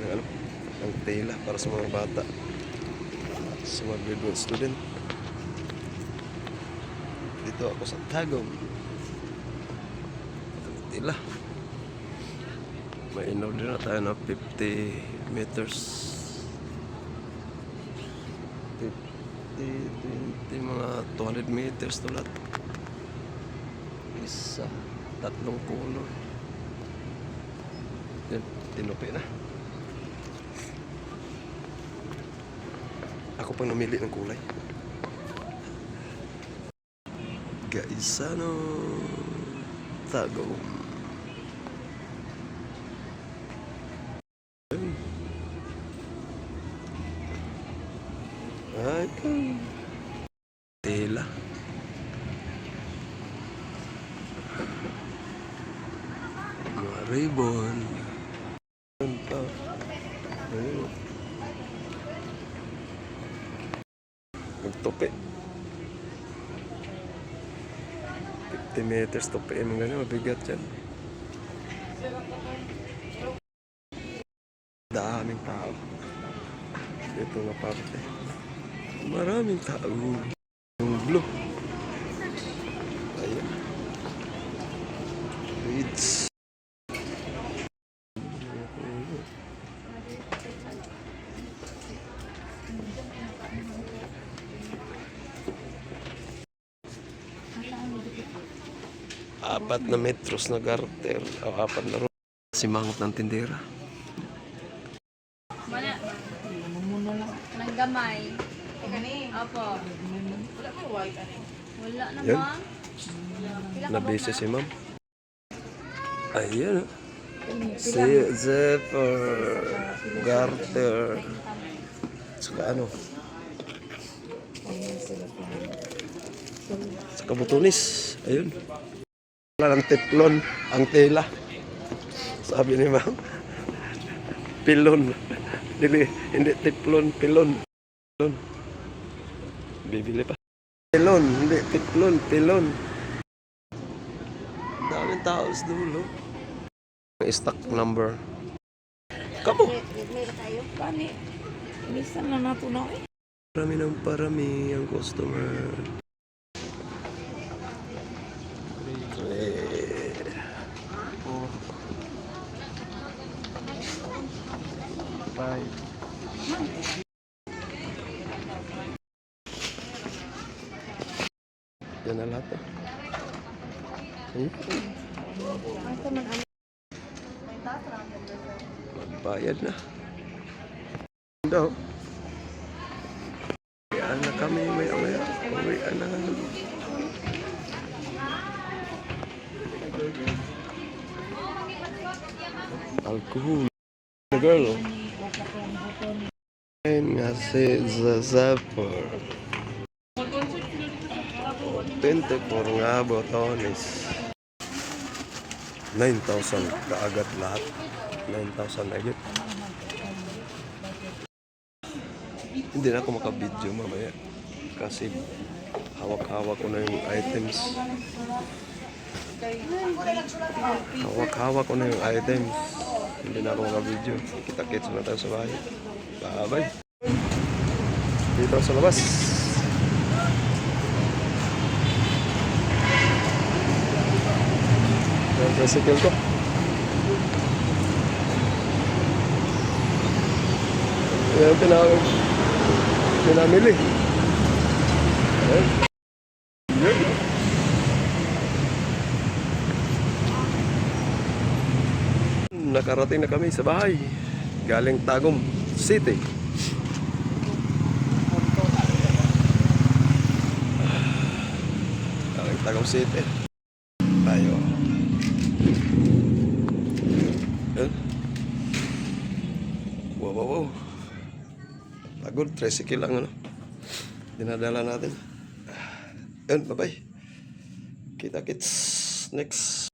ng ano, ng tela para sa mga bata. Sa mga grade 1 student. Dito ako sa Tagum. Ang tela. May in-order na tayo ng 50 meters. 50, 20, mga 200 meters to lahat. Isa, tatlong color. Yan, tinupi na. Ako pang namili ng kulay. Gaisano. Ayun. Ay, tela. Mga ribbon. Ayun pa. Ayun. Magtupi. 50 meters tupi. Mga ganyan, mabigat yan. Daming tao. Ito nga parte. Maraming tao. Yung blue. Ayan. Reeds. Apat na metros na garter. O apat na ro. Simangot ng tindera. Wala. Nang gamay. Opo. Wala na Yan. ma'am. Pila ka Nabisi ba si ma'am. Ayan. Si Zephyr. Garter. Saka ano? Saka butunis. Ayun. Wala ng teplon. Ang tela. Sabi ni ma'am. Pilon. Dili, hindi teplon, pilon. Pilon. Bibili pa. Pilon, hindi teplon, pilon. Daming tao sa dulo. Stock number. Tayo. Pani. Bilisan na nato na eh. Parami ng parami ang customer. Eh. Yan na lahat. eh. Hmm? Magbayad na. Daw. Uwian na kami maya maya. Uwian na. Alcohol. The girl. Nga si Zazapor. 24 nga botones. 9,000 kaagad lahat. 9,000 agad. Hindi na ako makabidyo mamaya. Kasi hawak-hawak ko na yung items. Hawak-hawak ko na yung items. Hindi na ako makabidyo. Kita-kits na tayo sa bahay. Bye-bye. Dito sa labas. Yung tricycle ko. Pina pinamili. Ayan. Yan. Nakarating na kami sa bahay. Galing Tagum City. Galing Tagum City. Tayo. Yan. Wow, wow, wow. Pagod, tricycle lang, ano. Dinadala natin. Yan, bye-bye. Kita kits next.